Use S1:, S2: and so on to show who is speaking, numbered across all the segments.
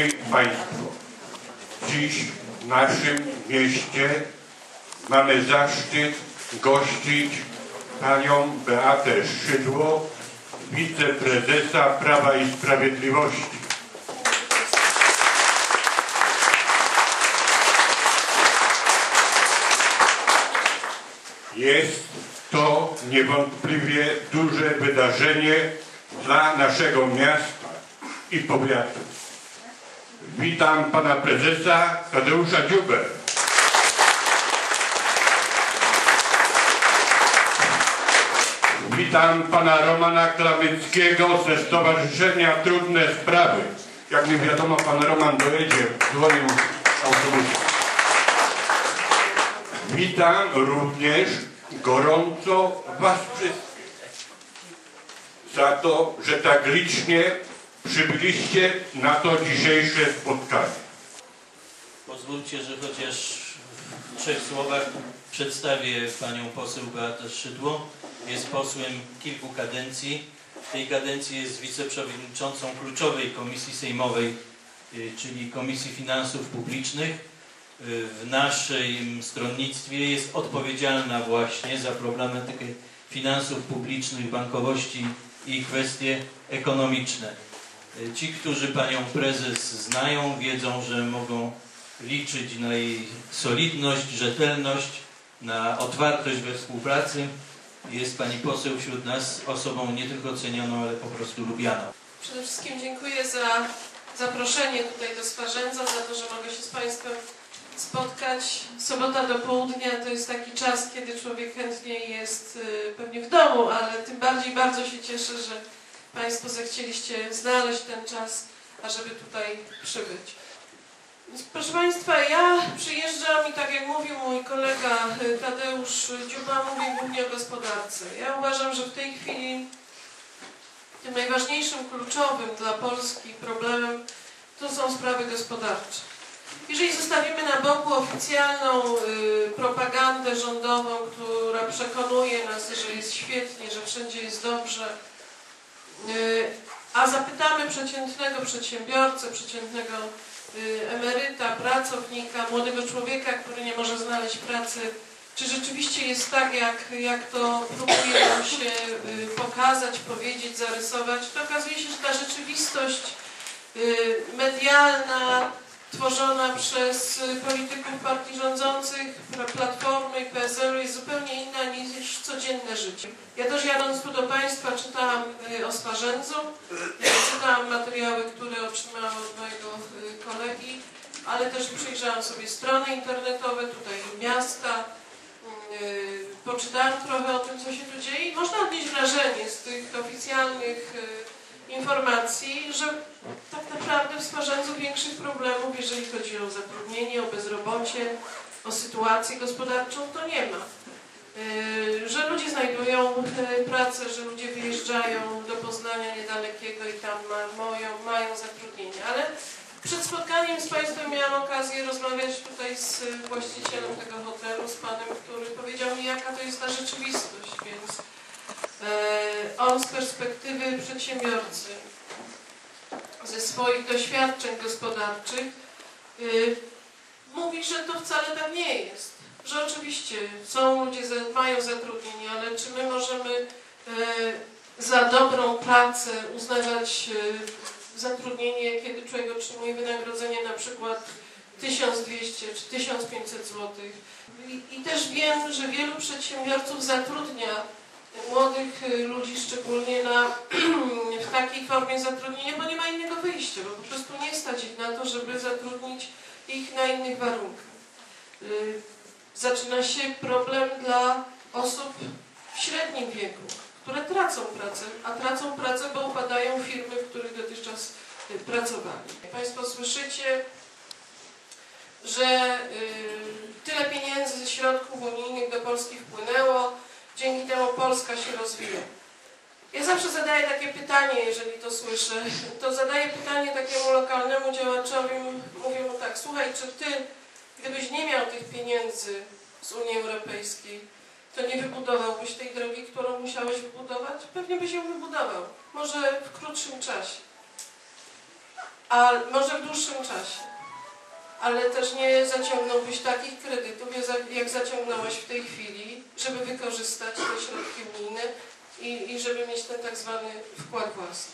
S1: Szanowni Państwo, dziś w naszym mieście mamy zaszczyt gościć panią Beatę Szydło, wiceprezesa Prawa i Sprawiedliwości. Jest to niewątpliwie duże wydarzenie dla naszego miasta i powiatu. Witam pana prezesa Tadeusza Dziubę. Witam pana Romana Klawyckiego ze Stowarzyszenia Trudne Sprawy. Jak mi wiadomo, pan Roman dojedzie dzwonił autobusem. Witam również gorąco was wszystkich za to, że tak licznie przybyliście na to dzisiejsze spotkanie.
S2: Pozwólcie, że chociaż w trzech słowach przedstawię panią poseł Beatę Szydło. Jest posłem kilku kadencji. W tej kadencji jest wiceprzewodniczącą kluczowej komisji sejmowej, y, czyli Komisji Finansów Publicznych. Y, W naszym stronnictwie jest odpowiedzialna właśnie za problematykę finansów publicznych, bankowości i kwestie ekonomiczne. Ci, którzy panią prezes znają, wiedzą, że mogą liczyć na jej solidność, rzetelność, na otwartość we współpracy. Jest pani poseł wśród nas osobą nie tylko cenioną, ale po prostu lubianą.
S3: Przede wszystkim dziękuję za zaproszenie tutaj do Swarzędza, za to, że mogę się z Państwem spotkać. Sobota do południa to jest taki czas, kiedy człowiek chętnie jest y, pewnie w domu, ale tym bardziej bardzo się cieszę, że Państwo zechcieliście znaleźć ten czas, ażeby tutaj przybyć. Proszę Państwa, ja przyjeżdżam i tak jak mówił mój kolega Tadeusz Dziuba, mówię głównie o gospodarce. Ja uważam, że w tej chwili tym najważniejszym, kluczowym dla Polski problemem to są sprawy gospodarcze. Jeżeli zostawimy na boku oficjalną y, propagandę rządową, która przekonuje nas, że jest świetnie, że wszędzie jest dobrze, a zapytamy przeciętnego przedsiębiorcę, przeciętnego y, emeryta, pracownika, młodego człowieka, który nie może znaleźć pracy, czy rzeczywiście jest tak, jak, jak to próbuje nam się y, pokazać, powiedzieć, zarysować, to okazuje się, że ta rzeczywistość y, medialna, tworzona przez polityków partii rządzących, Platformy i PSL jest zupełnie inna niż codzienne życie. Ja też jadąc tu do Państwa czytałam y, o Swarzędzu, czytałam materiały, które otrzymałam od mojego y, kolegi, ale też przejrzałam sobie strony internetowe tutaj miasta, y, poczytałam trochę o tym, co się tu dzieje i można odnieść wrażenie z tych oficjalnych informacji, że tak naprawdę w Swarzędzu większych problemów, jeżeli chodzi o zatrudnienie, o bezrobocie, o sytuację gospodarczą, to nie ma. Y, Że ludzie znajdują y, pracę, że ludzie wyjeżdżają do Poznania niedalekiego i tam ma, mają, mają zatrudnienie. Ale przed spotkaniem z Państwem miałam okazję rozmawiać tutaj z y, właścicielem tego hotelu, z panem, który powiedział mi, jaka to jest ta rzeczywistość, więc on z perspektywy przedsiębiorcy, ze swoich doświadczeń gospodarczych, y, mówi, że to wcale tak nie jest. Że oczywiście są ludzie, mają zatrudnienie, ale czy my możemy e, za dobrą pracę uznawać e, zatrudnienie, kiedy człowiek otrzymuje wynagrodzenie na przykład 1200 czy 1500 zł. I, I też wiem, że wielu przedsiębiorców zatrudnia młodych y, ludzi szczególnie na, w takiej formie zatrudnienia, bo nie ma innego wyjścia, bo po prostu nie stać ich na to, żeby zatrudnić ich na innych warunkach. Y, Zaczyna się problem dla osób w średnim wieku, które tracą pracę, a tracą pracę, bo upadają firmy, w których dotychczas y, pracowali. Państwo słyszycie, że tyle pieniędzy ze środków unijnych do Polski wpłynęło, dzięki temu Polska się rozwija. Ja zawsze zadaję takie pytanie, jeżeli to słyszę, to zadaję pytanie takiemu lokalnemu działaczowi, mówię mu tak, słuchaj, czy ty, gdybyś nie miał tych pieniędzy z Unii Europejskiej, to nie wybudowałbyś tej drogi, którą musiałeś wybudować? Pewnie byś ją wybudował, może w krótszym czasie. a może w dłuższym czasie. Ale też nie zaciągnąłbyś takich kredytów, jak za- jak zaciągnąłeś w tej chwili, żeby wykorzystać te środki unijne i, i żeby mieć ten tak zwany wkład własny.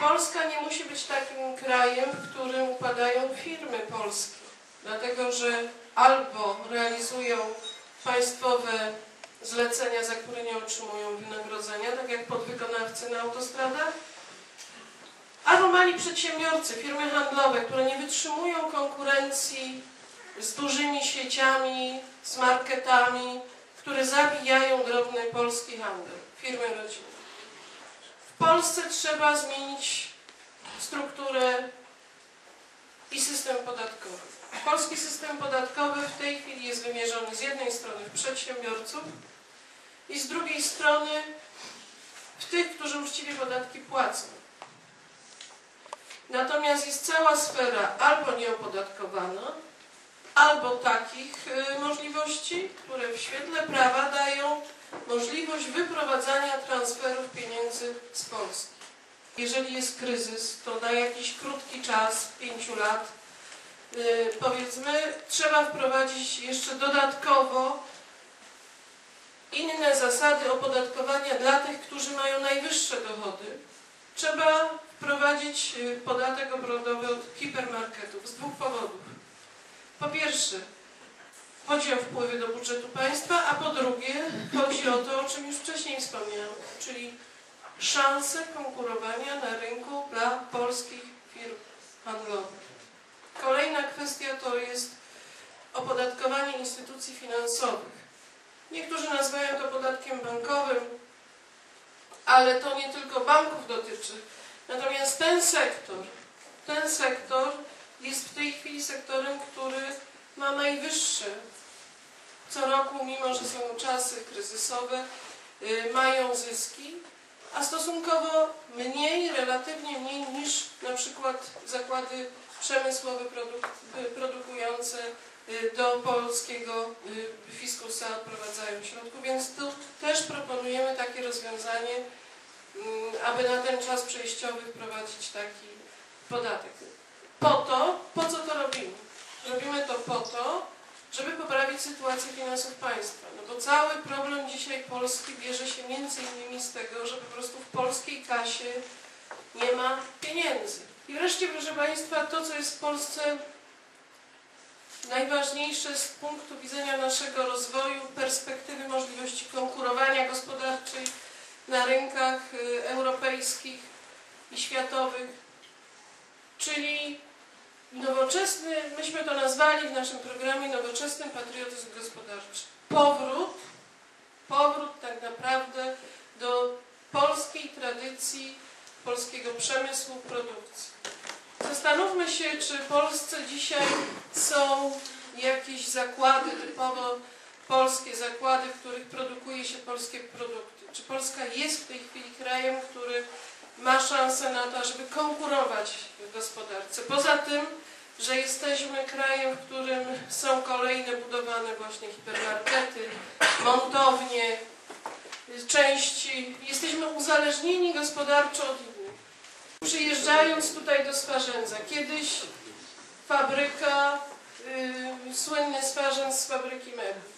S3: Polska nie musi być takim krajem, w którym upadają firmy polskie, dlatego że albo realizują państwowe zlecenia, za które nie otrzymują wynagrodzenia, tak jak podwykonawcy na autostradach, albo mali przedsiębiorcy, firmy handlowe, które nie wytrzymują konkurencji z dużymi sieciami, z marketami, które zabijają drobny polski handel, firmy rodzinne. W Polsce trzeba zmienić strukturę i system podatkowy. Polski system podatkowy w tej chwili jest wymierzony z jednej strony w przedsiębiorców i z drugiej strony w tych, którzy uczciwie podatki płacą. Natomiast jest cała sfera albo nieopodatkowana, albo takich y, możliwości, które w świetle prawa dają możliwość wyprowadzania transferów pieniędzy z Polski. Jeżeli jest kryzys, to na jakiś krótki czas, pięciu lat, y, powiedzmy, trzeba wprowadzić jeszcze dodatkowo inne zasady opodatkowania dla tych, którzy mają najwyższe dochody. Trzeba wprowadzić y, podatek obrotowy od hipermarketów z dwóch powodów. Po pierwsze, chodzi o wpływy do budżetu państwa, a po drugie, chodzi o to, o czym już wcześniej wspomniałam, czyli szanse konkurowania na rynku dla polskich firm handlowych. Kolejna kwestia to jest opodatkowanie instytucji finansowych. Niektórzy nazywają to podatkiem bankowym, ale to nie tylko banków dotyczy. Natomiast ten sektor, ten sektor jest w tej chwili sektorem, który ma najwyższe co roku, mimo że są czasy kryzysowe, y, mają zyski, a stosunkowo mniej, relatywnie mniej niż na przykład zakłady przemysłowe produk y, produkujące y, do polskiego fiskusa odprowadzają środków, więc tu też proponujemy takie rozwiązanie, mm, aby na ten czas przejściowy wprowadzić taki podatek. Po to, po co to robimy? Robimy to po to, żeby poprawić sytuację finansów państwa. No bo cały problem dzisiaj Polski bierze się między innymi z tego, że po prostu w polskiej kasie nie ma pieniędzy. I wreszcie, proszę Państwa, to, co jest w Polsce najważniejsze z punktu widzenia naszego rozwoju, perspektywy możliwości konkurowania gospodarczej na rynkach y, europejskich i światowych, czyli nowoczesny, myśmy to nazwali w naszym programie nowoczesny patriotyzm gospodarczy. Powrót, powrót tak naprawdę do polskiej tradycji, polskiego przemysłu, produkcji. Zastanówmy się, czy w Polsce dzisiaj są jakieś zakłady, typowo polskie zakłady, w których produkuje się polskie produkty. Czy Polska jest w tej chwili krajem, który ma szansę na to, żeby konkurować w gospodarce. Poza tym, że jesteśmy krajem, w którym są kolejne budowane właśnie hipermarkety, montownie, części. Jesteśmy uzależnieni gospodarczo od innych. Przyjeżdżając tutaj do Swarzędza, kiedyś fabryka, y, słynny Swarzędz z fabryki mebli.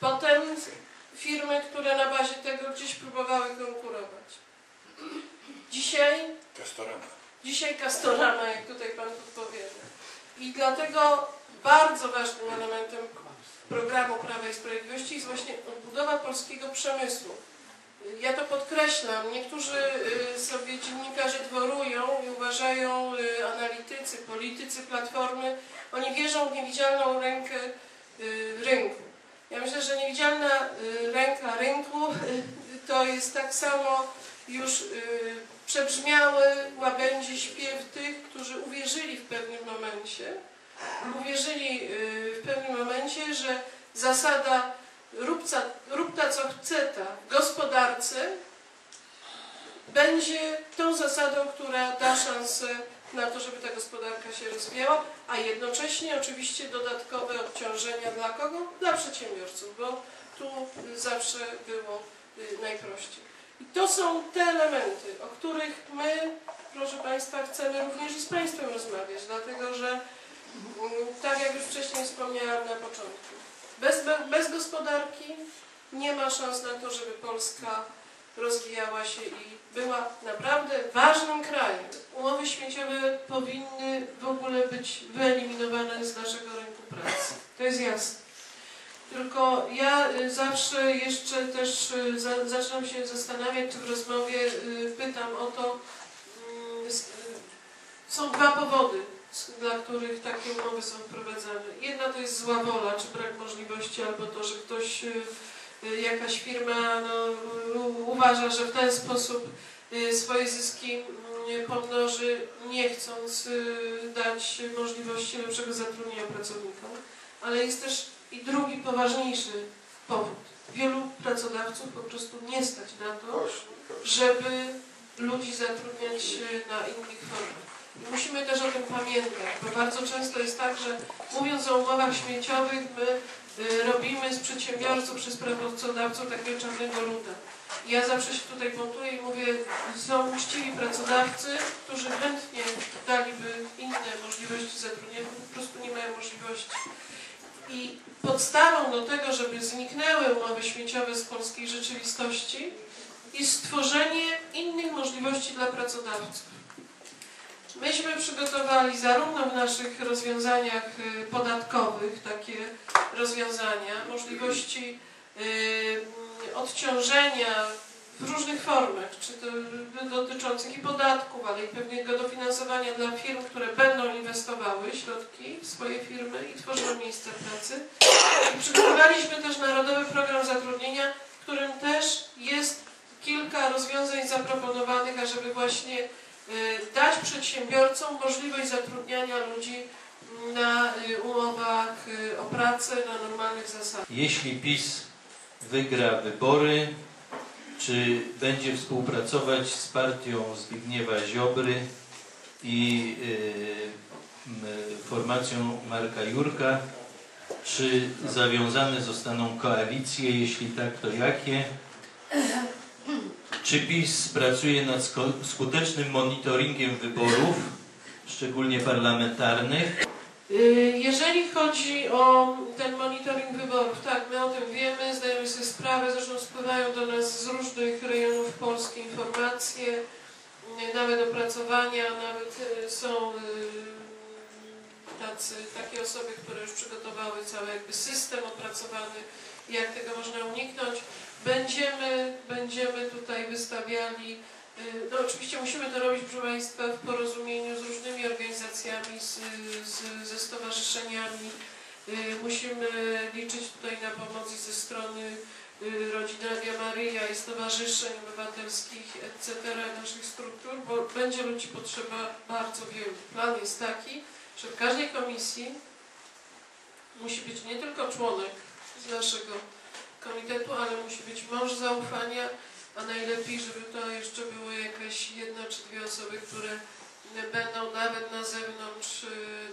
S3: Potem firmy, które na bazie tego gdzieś próbowały konkurować. Dzisiaj
S1: Kastorama.
S3: Dzisiaj Castorama, jak tutaj Pan podpowiada. I dlatego bardzo ważnym elementem programu Prawa i Sprawiedliwości jest właśnie odbudowa polskiego przemysłu. Ja to podkreślam. Niektórzy y, sobie dziennikarze dworują i uważają y, analitycy, politycy Platformy, oni wierzą w niewidzialną rękę y, rynku. Ja myślę, że niewidzialna ręka rynku to jest tak samo już y, przebrzmiały łabędzie śpiew tych, którzy uwierzyli w pewnym momencie, uwierzyli y, w pewnym momencie, że zasada rób, ca, rób ta co chce ta w gospodarce będzie tą zasadą, która da szansę na to, żeby ta gospodarka się rozwijała, a jednocześnie oczywiście dodatkowe obciążenia dla kogo? Dla przedsiębiorców, bo tu zawsze było y, najprościej. I to są te elementy, o których my, proszę Państwa, chcemy również i z Państwem rozmawiać, dlatego że, mm, tak jak już wcześniej wspomniałam na początku, bez, bez gospodarki nie ma szans na to, żeby Polska rozwijała się i była naprawdę ważnym krajem. Umowy śmieciowe powinny w ogóle być wyeliminowane z naszego rynku pracy. To jest jasne. Tylko ja y, zawsze jeszcze też y, za, zaczynam się zastanawiać, czy w rozmowie y, pytam o to, mm, są dwa powody, dla których takie umowy są wprowadzane. Jedna to jest zła wola, czy brak możliwości, albo to, że ktoś, jakaś firma no, uważa, że w ten sposób swoje zyski mm, pomnoży, nie chcąc dać możliwości lepszego zatrudnienia pracownikom. Ale jest też i drugi poważniejszy powód. Wielu pracodawców po prostu nie stać na to, żeby ludzi zatrudniać e, na innych formach. I musimy też o tym pamiętać, bo bardzo często jest tak, że mówiąc o umowach śmieciowych, my y, robimy z przedsiębiorców czy z pracodawców takiego czarnego luda. Ja zawsze się tutaj pontuję i mówię, są uczciwi pracodawcy, którzy chętnie daliby inne możliwości zatrudnienia, po prostu nie mają możliwości. I podstawą do tego, żeby zniknęły umowy śmieciowe z polskiej rzeczywistości, jest stworzenie innych możliwości dla pracodawców. Myśmy przygotowali zarówno w naszych rozwiązaniach y, podatkowych takie rozwiązania, możliwości y, odciążenia w różnych formach, czy dotyczących i podatków, ale i pewnego dofinansowania dla firm, które będą inwestowały środki w swoje firmy i tworzyły miejsca pracy. I przygotowaliśmy też Narodowy Program Zatrudnienia, w którym też jest kilka rozwiązań zaproponowanych, ażeby właśnie y, dać przedsiębiorcom możliwość zatrudniania ludzi na y, umowach y, o pracę na normalnych zasadach.
S2: Jeśli PiS wygra wybory, czy będzie współpracować z partią Zbigniewa Ziobry i y, m, formacją Marka Jurka, czy zawiązane zostaną koalicje, jeśli tak, to jakie? Czy PiS pracuje nad skutecznym monitoringiem wyborów, szczególnie parlamentarnych?
S3: Y, Jeżeli chodzi o ten monitoring wyborów, tak, my o tym wiemy, zdajemy sobie sprawę, zresztą spływają do nas z różnych rejonów Polski informacje, y, nawet opracowania, nawet y, są tacy, takie osoby, które już przygotowały cały jakby system opracowany, jak tego można uniknąć. Będziemy, będziemy tutaj wystawiali No oczywiście musimy to robić, proszę Państwa, w porozumieniu z różnymi organizacjami, z, z, ze stowarzyszeniami. Y, Musimy liczyć tutaj na pomoc ze strony y, Rodziny Radia Maryja i stowarzyszeń obywatelskich, etc., naszych struktur, bo będzie ludzi potrzeba bardzo wielu. Plan jest taki, że w każdej komisji musi być nie tylko członek z naszego komitetu, ale musi być mąż zaufania, a najlepiej, żeby to jeszcze były jakieś jedna czy dwie osoby, które będą nawet na zewnątrz,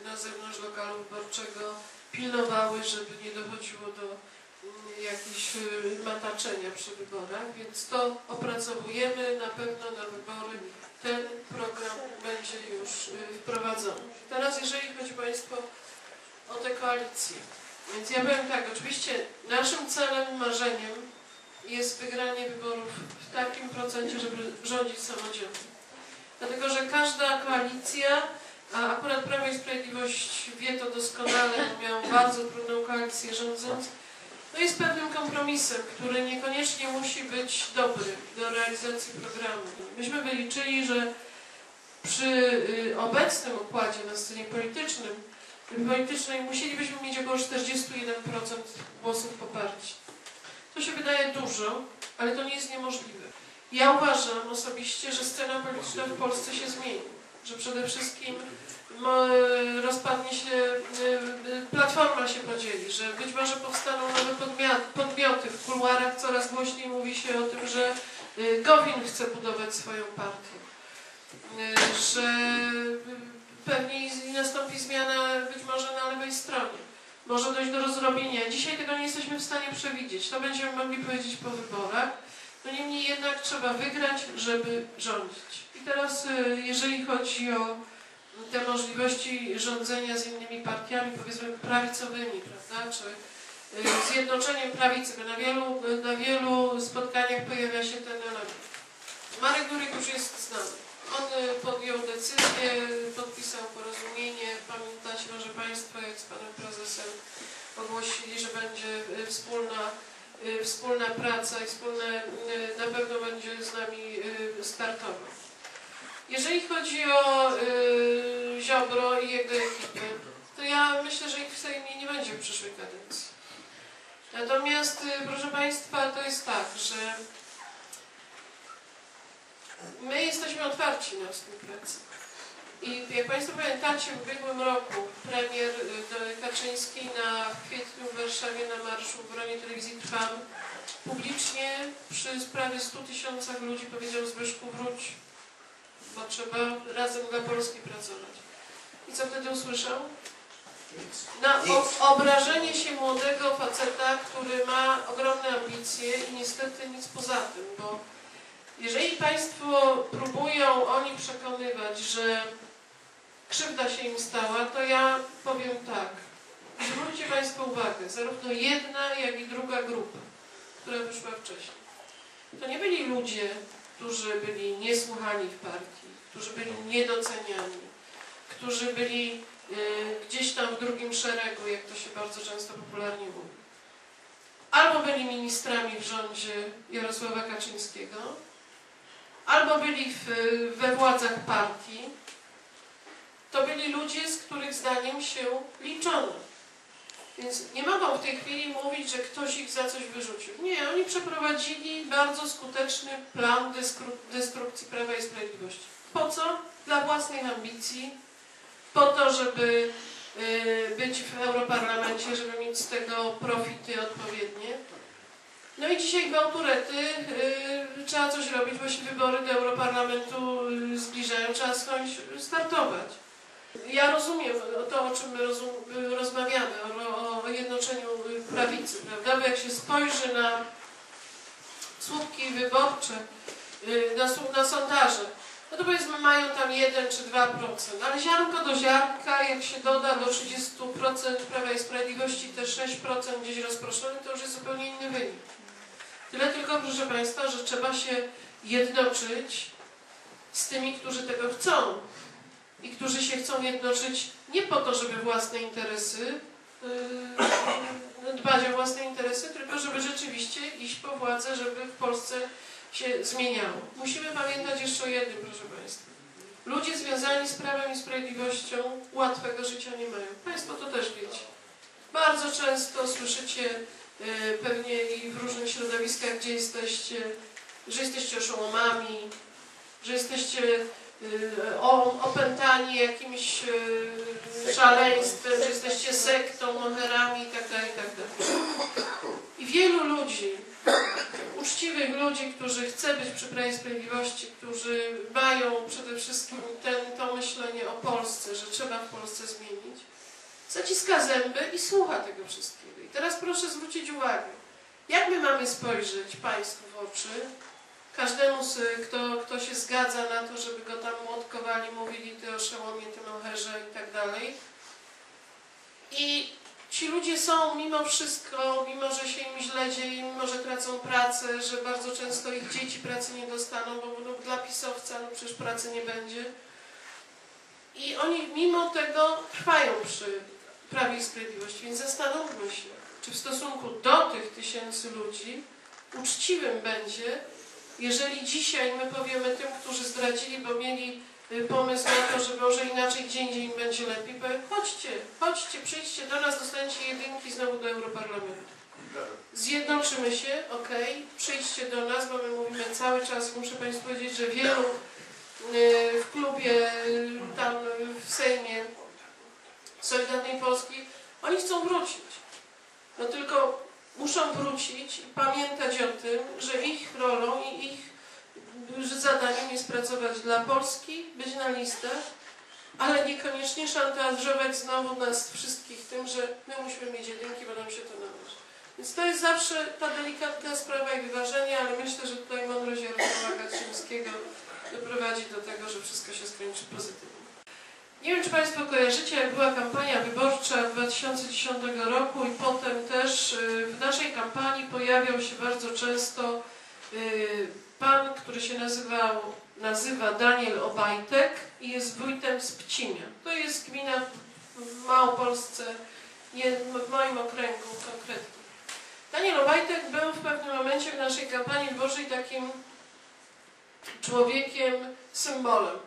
S3: na zewnątrz lokalu wyborczego pilnowały, żeby nie dochodziło do mm, jakichś y, mataczenia przy wyborach, więc to opracowujemy na pewno na wybory. Ten program będzie już y, wprowadzony. Teraz jeżeli chodzi Państwo o te koalicje, więc ja powiem tak, oczywiście naszym celem, marzeniem jest wygranie wyborów w takim procencie, żeby rządzić samodzielnie. Dlatego, że każda koalicja, a akurat Prawo i Sprawiedliwość wie to doskonale, miał bardzo trudną koalicję rządząc, no jest pewnym kompromisem, który niekoniecznie musi być dobry do realizacji programu. Myśmy wyliczyli, że przy y, obecnym układzie na scenie politycznym, politycznej musielibyśmy mieć około 41% głosów poparcia. To się wydaje dużo, ale to nie jest niemożliwe. Ja uważam osobiście, że scena polityczna w Polsce się zmieni. Że przede wszystkim mo- rozpadnie się, y, y, platforma się podzieli, że być może powstaną nowe podmioty. W kuluarach coraz głośniej mówi się o tym, że Gowin chce budować swoją partię. Że pewnie nastąpi zmiana być może na lewej stronie może dojść do rozrobienia. Dzisiaj tego nie jesteśmy w stanie przewidzieć. To będziemy mogli powiedzieć po wyborach. No niemniej jednak trzeba wygrać, żeby rządzić. I teraz, y, jeżeli chodzi o te możliwości rządzenia z innymi partiami, powiedzmy prawicowymi, prawda, czy y, zjednoczeniem prawicy, bo na wielu, na wielu spotkaniach pojawia się ten element. Marek Durek już jest znany. On y, podjął decyzję, podpisał porozumienie. Pamiętacie może Państwo, jak z Panem Prezesem ogłosili, że będzie y, wspólna, y, wspólna praca i wspólne, na pewno będzie z nami startował. Jeżeli chodzi o Ziobro i jego ekipę, to ja myślę, że ich w Sejmie nie będzie w przyszłej kadencji. Natomiast, proszę Państwa, to jest tak, że my jesteśmy otwarci na współpracę. I jak Państwo pamiętacie, w ubiegłym roku premier y, Kaczyński na kwietniu w Warszawie na marszu w obronie telewizji Trwam publicznie przy sprawie 100 tysiącach ludzi powiedział Zbyszku wróć, bo trzeba razem dla Polski pracować. I co wtedy usłyszał? Na obrażenie się młodego faceta, który ma ogromne ambicje i niestety nic poza tym, bo jeżeli Państwo próbują oni przekonywać, że krzywda się im stała, to ja powiem tak. Zwróćcie Państwo uwagę, zarówno jedna, jak i druga grupa, która wyszła wcześniej. To nie byli ludzie, którzy byli niesłuchani w partii, którzy byli niedoceniani, którzy byli y, gdzieś tam w drugim szeregu, jak to się bardzo często popularnie mówi. Albo byli ministrami w rządzie Jarosława Kaczyńskiego, albo byli w, we władzach partii, to byli ludzie, z których zdaniem się liczono. Więc nie mogą w tej chwili mówić, że ktoś ich za coś wyrzucił. Nie, oni przeprowadzili bardzo skuteczny plan destrukcji Prawa i Sprawiedliwości. Po co? Dla własnych ambicji, po to, żeby y, być w Europarlamencie, żeby mieć z tego profity odpowiednie. No i dzisiaj gwałturety, y, trzeba coś robić, bo się wybory do Europarlamentu y, zbliżają, trzeba skądś startować. Ja rozumiem to, o czym my rozmawiamy, o, o jednoczeniu prawicy, prawda? Bo jak się spojrzy na słupki wyborcze, y, na, na sondaże, no to powiedzmy mają tam 1 czy 2%, ale ziarnko do ziarnka, jak się doda do 30% Prawa i Sprawiedliwości te 6% gdzieś rozproszone, to już jest zupełnie inny wynik. Tyle tylko, proszę Państwa, że trzeba się jednoczyć z tymi, którzy tego chcą i którzy się chcą jednoczyć nie po to, żeby własne interesy, yy, dbać o własne interesy, tylko żeby rzeczywiście iść po władzę, żeby w Polsce się zmieniało. Musimy pamiętać jeszcze o jednym, proszę Państwa. Ludzie związani z Prawem i Sprawiedliwością łatwego życia nie mają. Państwo to też wiecie. Bardzo często słyszycie pewnie i w różnych środowiskach, gdzie jesteście, że jesteście oszołomami, że jesteście y, opętani jakimś y, szaleństwem, że jesteście sektą, moherami itd. itd. I wielu ludzi, uczciwych ludzi, którzy chcą być przy Prawie Sprawiedliwości, którzy mają przede wszystkim ten, to myślenie o Polsce, że trzeba w Polsce zmienić, zaciska zęby i słucha tego wszystkiego. I teraz proszę zwrócić uwagę, jak my mamy spojrzeć Państwu w oczy, każdemu, kto, kto się zgadza na to, żeby go tam młotkowali, mówili ty o szełomie, ty moherze i tak dalej. I ci ludzie są mimo wszystko, mimo że się im źle dzieje, mimo że tracą pracę, że bardzo często ich dzieci pracy nie dostaną, bo no, dla pisowca no przecież pracy nie będzie. I oni mimo tego trwają przy Prawie i Sprawiedliwości, więc zastanówmy się, czy w stosunku do tych tysięcy ludzi uczciwym będzie, jeżeli dzisiaj my powiemy tym, którzy zdradzili, bo mieli y, pomysł na to, że może inaczej gdzie indziej będzie lepiej, powiem, chodźcie, chodźcie, przyjdźcie do nas, dostaniecie jedynki znowu do Europarlamentu. Zjednoczymy się, okej, przyjdźcie do nas, bo my mówimy cały czas, muszę Państwu powiedzieć, że wielu y, w klubie, y, tam w Sejmie Solidarnej Polski, oni chcą wrócić. No tylko muszą wrócić i pamiętać o tym, że ich rolą i ich zadaniem jest pracować dla Polski, być na listach, ale niekoniecznie szantażować znowu nas wszystkich tym, że my musimy mieć jedynki, bo nam się to należy. Więc to jest zawsze ta delikatna sprawa i wyważenie, ale myślę, że tutaj mądrość Jarosława Kaczyńskiego doprowadzi do tego, że wszystko się skończy pozytywnie. Nie wiem, czy Państwo kojarzycie, jak była kampania wyborcza 2010 roku i potem też y, w naszej kampanii pojawiał się bardzo często y, pan, który się nazywał, nazywa Daniel Obajtek i jest wójtem z Pcimia. To jest gmina w Małopolsce, w moim okręgu konkretnie. Daniel Obajtek był w pewnym momencie w naszej kampanii wyborczej takim człowiekiem, symbolem.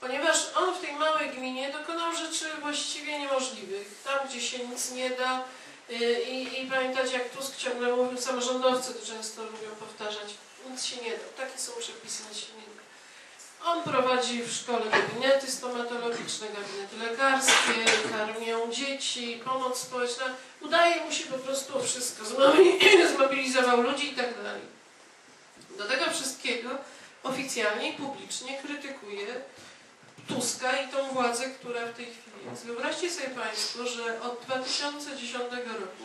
S3: Ponieważ on w tej małej gminie dokonał rzeczy właściwie niemożliwych. Tam, gdzie się nic nie da y, i, i pamiętacie, jak Tusk ciągle mówił, samorządowcy to często lubią powtarzać, nic się nie da. Takie są przepisy, nic się nie da. On prowadzi w szkole gabinety stomatologiczne, gabinety lekarskie, karmią dzieci, pomoc społeczna. Udaje mu się po prostu wszystko. Zmobi- Zmobilizował ludzi i tak dalej. Do tego wszystkiego oficjalnie i publicznie krytykuje Tuska i tą władzę, która w tej chwili jest. Wyobraźcie sobie Państwo, że od 2010 roku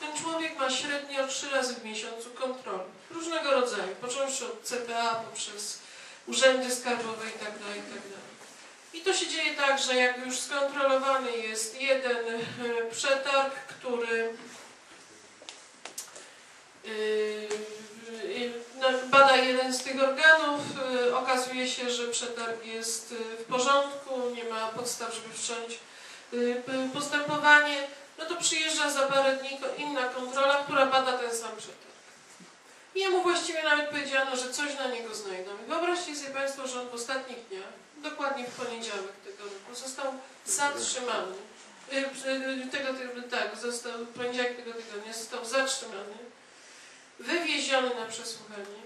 S3: ten człowiek ma średnio trzy razy w miesiącu kontroli. Różnego rodzaju, począwszy od CPA, poprzez urzędy skarbowe i tak dalej, i tak. I to się dzieje tak, że jak już skontrolowany jest jeden e, przetarg, który yy, bada jeden z tych organów, yy, okazuje się, że przetarg jest yy, w porządku, nie ma podstaw, żeby wszcząć postępowanie, no to przyjeżdża za parę dni inna kontrola, która bada ten sam przetarg. I jemu właściwie nawet powiedziano, że coś na niego znajdą. I wyobraźcie sobie Państwo, że on w ostatnich dniach, dokładnie w poniedziałek tego roku, został zatrzymany. Y, y, Tego, tak, został, poniedziałek tego tygodnia został zatrzymany, wywieziony na przesłuchanie.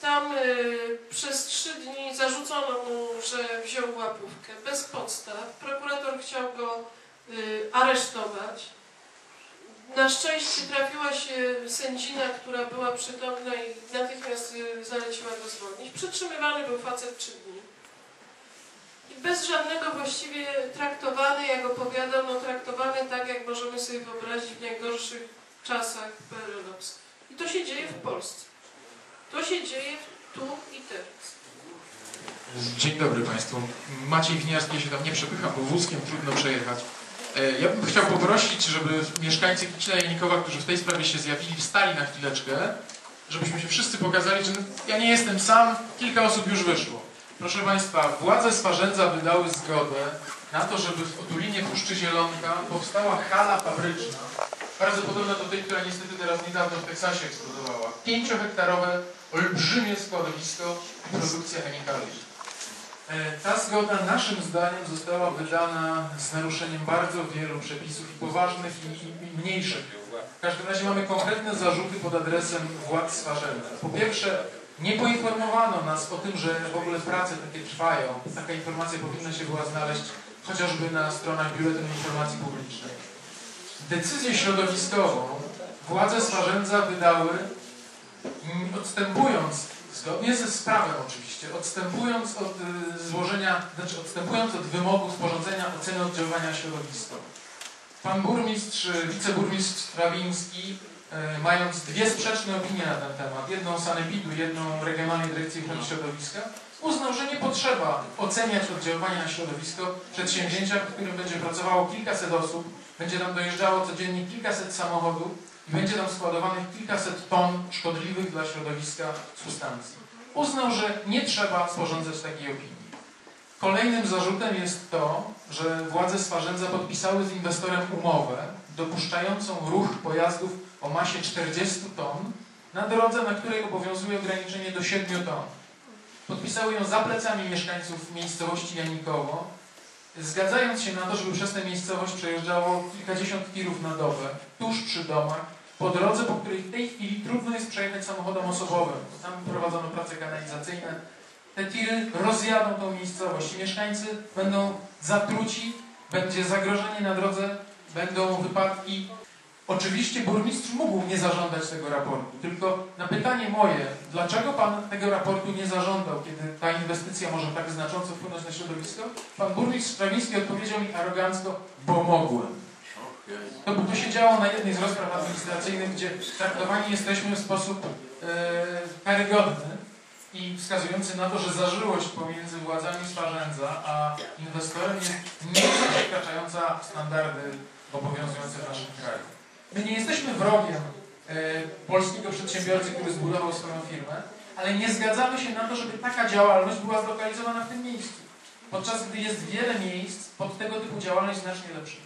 S3: Tam y, przez trzy dni zarzucono mu, że wziął łapówkę bez podstaw. Prokurator chciał go y, aresztować. Na szczęście trafiła się sędzina, która była przytomna i natychmiast y, zaleciła go zwolnić. Przetrzymywany był facet trzy dni. I bez żadnego właściwie traktowany, jak opowiadał, no traktowany tak, jak możemy sobie wyobrazić w najgorszych czasach PRL-owskich. I to się dzieje w Polsce. To się dzieje tu i teraz.
S4: Dzień dobry Państwu. Maciej Winiarski się tam nie przepycha, bo wózkiem trudno przejechać. E, Ja bym chciał poprosić, żeby mieszkańcy Kicina Janikowa, którzy w tej sprawie się zjawili, wstali na chwileczkę, żebyśmy się wszyscy pokazali, że ja nie jestem sam, kilka osób już wyszło. Proszę Państwa, władze Swarzędza wydały zgodę na to, żeby w otulinie Puszczy Zielonka powstała hala fabryczna, bardzo podobna do tej, która niestety teraz niedawno w Teksasie eksplodowała. Pięciohektarowe, olbrzymie składowisko i produkcja chemikaliów. E, Ta zgoda naszym zdaniem została wydana z naruszeniem bardzo wielu przepisów i poważnych i, i, mniejszych. W każdym razie mamy konkretne zarzuty pod adresem władz Swarzędza. Po pierwsze, nie poinformowano nas o tym, że w ogóle prace takie trwają. Taka informacja powinna się była znaleźć chociażby na stronach Biuletynu Informacji Publicznej. Decyzję środowiskową władze Swarzędza wydały odstępując, zgodnie ze sprawą oczywiście, odstępując od y, złożenia, znaczy odstępując od wymogu sporządzenia oceny oddziaływania na środowisko. Pan burmistrz, y, wiceburmistrz Strawiński, y, mając dwie sprzeczne opinie na ten temat, jedną sanepidu, jedną Regionalnej Dyrekcji Ochrony Środowiska, uznał, że nie potrzeba oceniać oddziaływania na środowisko przedsięwzięcia, w którym będzie pracowało kilkaset osób, będzie tam dojeżdżało codziennie kilkaset samochodów i będzie tam składowanych kilkaset ton szkodliwych dla środowiska substancji. Uznał, że nie trzeba sporządzać takiej opinii. Kolejnym zarzutem jest to, że władze Swarzędza podpisały z inwestorem umowę dopuszczającą ruch pojazdów o masie 40 ton na drodze, na której obowiązuje ograniczenie do 7 ton. Podpisały ją za plecami mieszkańców miejscowości Janikowo, zgadzając się na to, żeby przez tę miejscowość przejeżdżało kilkadziesiąt tirów na dobę, tuż przy domach, po drodze, po której w tej chwili trudno jest przejechać samochodem osobowym. Tam prowadzono prace kanalizacyjne. Te tiry rozjadą tą miejscowość mieszkańcy będą zatruci, będzie zagrożenie na drodze, będą wypadki. Oczywiście burmistrz mógł nie zażądać tego raportu, tylko na pytanie moje, dlaczego pan tego raportu nie zażądał, kiedy ta inwestycja może tak znacząco wpłynąć na środowisko, pan burmistrz Strawiński odpowiedział mi arogancko, bo mogłem. To, to się działo na jednej z rozpraw administracyjnych, gdzie traktowani jesteśmy w sposób e, karygodny i wskazujący na to, że zażyłość pomiędzy władzami Swarzędza a inwestorem jest przekraczająca standardy obowiązujące w naszym kraju. My nie jesteśmy wrogiem e, polskiego przedsiębiorcy, który zbudował swoją firmę, ale nie zgadzamy się na to, żeby taka działalność była zlokalizowana w tym miejscu. Podczas gdy jest wiele miejsc pod tego typu działalność znacznie lepszych.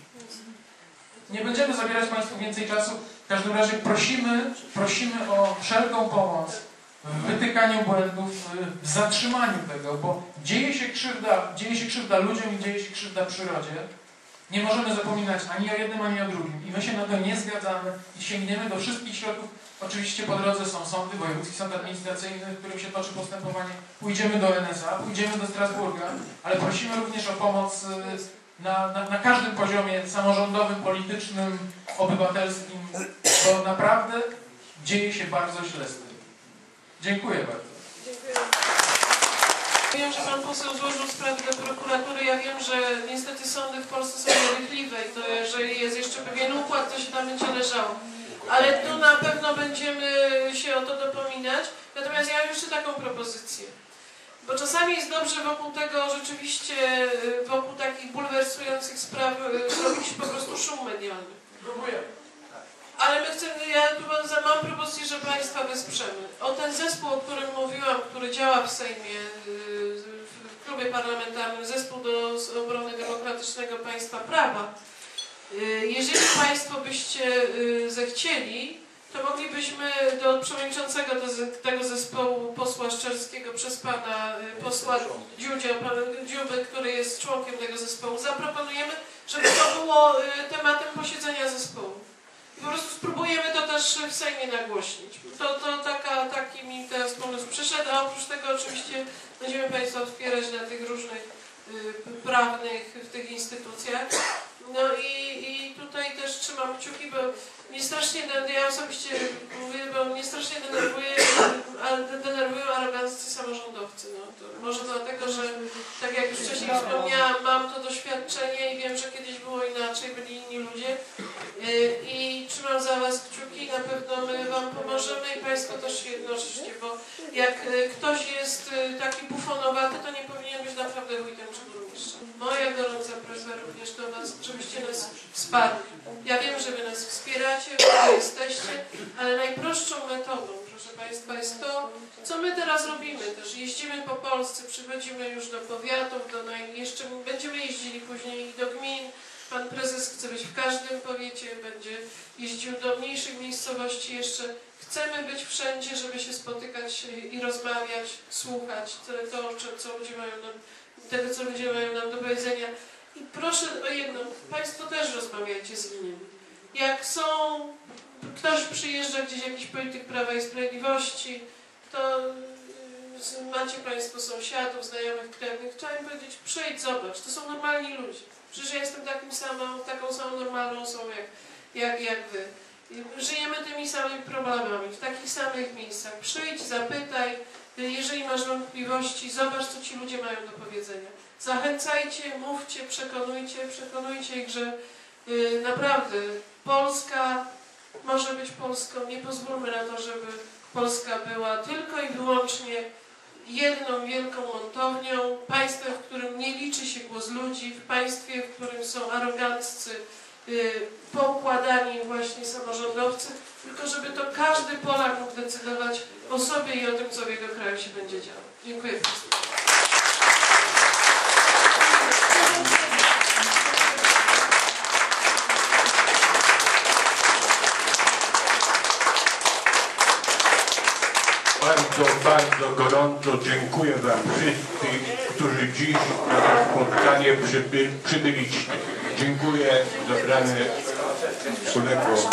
S4: Nie będziemy zabierać Państwu więcej czasu. W każdym razie prosimy, prosimy o wszelką pomoc w wytykaniu błędów, w zatrzymaniu tego, bo dzieje się krzywda, dzieje się krzywda ludziom i dzieje się krzywda przyrodzie. Nie możemy zapominać ani o jednym, ani o drugim. I my się na to nie zgadzamy i sięgniemy do wszystkich środków. Oczywiście po drodze są sądy, wojewódzki sąd administracyjny, w którym się toczy postępowanie. Pójdziemy do NSA, pójdziemy do Strasburga, ale prosimy również o pomoc y, na, na, na każdym poziomie samorządowym, politycznym, obywatelskim, bo naprawdę dzieje się bardzo źle z tym. Dziękuję bardzo.
S3: Dziękuję. Wiem, że pan poseł złożył sprawę do prokuratury. Ja wiem, że niestety sądy w Polsce są nierychliwe i to jeżeli jest jeszcze pewien układ, to się tam będzie leżało. Ale tu na pewno będziemy się o to dopominać. Natomiast ja mam jeszcze taką propozycję. Bo czasami jest dobrze wokół tego rzeczywiście, y, wokół takich bulwersujących spraw y, zrobić po prostu szum medialny.
S4: Próbuję.
S3: Ale my chcemy, ja tu mam- propozycję, że Państwa wesprzemy. O ten zespół, o którym mówiłam, który działa w Sejmie, yy, w klubie parlamentarnym, zespół do obrony demokratycznego państwa prawa. Yy, Jeżeli Państwo byście yy, zechcieli, to moglibyśmy do przewodniczącego tego zespołu posła Szczerskiego przez pana posła Dziudzia, pana Dziuby, który jest członkiem tego zespołu, zaproponujemy, żeby to było tematem posiedzenia zespołu. Po prostu spróbujemy to też w Sejmie nagłośnić. To, to taka, taki mi teraz pomysł przyszedł, a oprócz tego oczywiście będziemy Państwa otwierać dla tych różnych y, prawnych w tych instytucjach. No i, i tutaj też trzymam kciuki, bo mnie strasznie, ja osobiście mówię, bo mnie strasznie denerwuje, denerwują aroganccy samorządowcy. No, to może dlatego, że tak jak już wcześniej wspomniałam, mam to doświadczenie i wiem, że kiedyś było inaczej, byli inni ludzie. Y, I trzymam za Was kciuki, na pewno my Wam pomożemy i Państwo też się jednoczycie, bo jak y, ktoś jest y, taki bufonowaty, to nie powinien być naprawdę wójtem czy burmistrzem. Moja gorąca prośba również do Was, żebyście nas wsparli. Ja wiem, że Wy nas wspieracie, Jesteście, ale najprostszą metodą, proszę Państwa, jest to, co my teraz robimy też. Jeździmy po Polsce, przychodzimy już do powiatów, do naj... jeszcze będziemy jeździli później do gmin, Pan prezes chce być w każdym powiecie, będzie jeździł do mniejszych miejscowości jeszcze. Chcemy być wszędzie, żeby się spotykać i rozmawiać, słuchać to, co ludzie mają nam, tego, co ludzie mają nam do powiedzenia. I proszę o jedno, Państwo też rozmawiajcie z innymi. Jak są, ktoś przyjeżdża gdzieś, jakiś polityk Prawa i Sprawiedliwości, to y, macie Państwo sąsiadów, znajomych, krewnych, trzeba im powiedzieć, przyjdź, zobacz, to są normalni ludzie. Przecież ja jestem takim samą, taką samą normalną osobą jak, jak, jak wy. Żyjemy tymi samymi problemami, w takich samych miejscach. Przyjdź, zapytaj, jeżeli masz wątpliwości, zobacz, co ci ludzie mają do powiedzenia. Zachęcajcie, mówcie, przekonujcie, przekonujcie ich, że y, naprawdę Polska może być Polską. Nie pozwólmy na to, żeby Polska była tylko i wyłącznie jedną wielką montownią, państwem, w którym nie liczy się głos ludzi, w państwie, w którym są aroganccy, y, poukładani właśnie samorządowcy, tylko żeby to każdy Polak mógł decydować o sobie i o tym, co w jego kraju się będzie działo. Dziękuję Państwu.
S1: Bardzo, bardzo gorąco dziękuję Wam wszystkim, którzy dziś na to spotkanie przyby, przybyliście. Dziękuję. Zabrane uległo.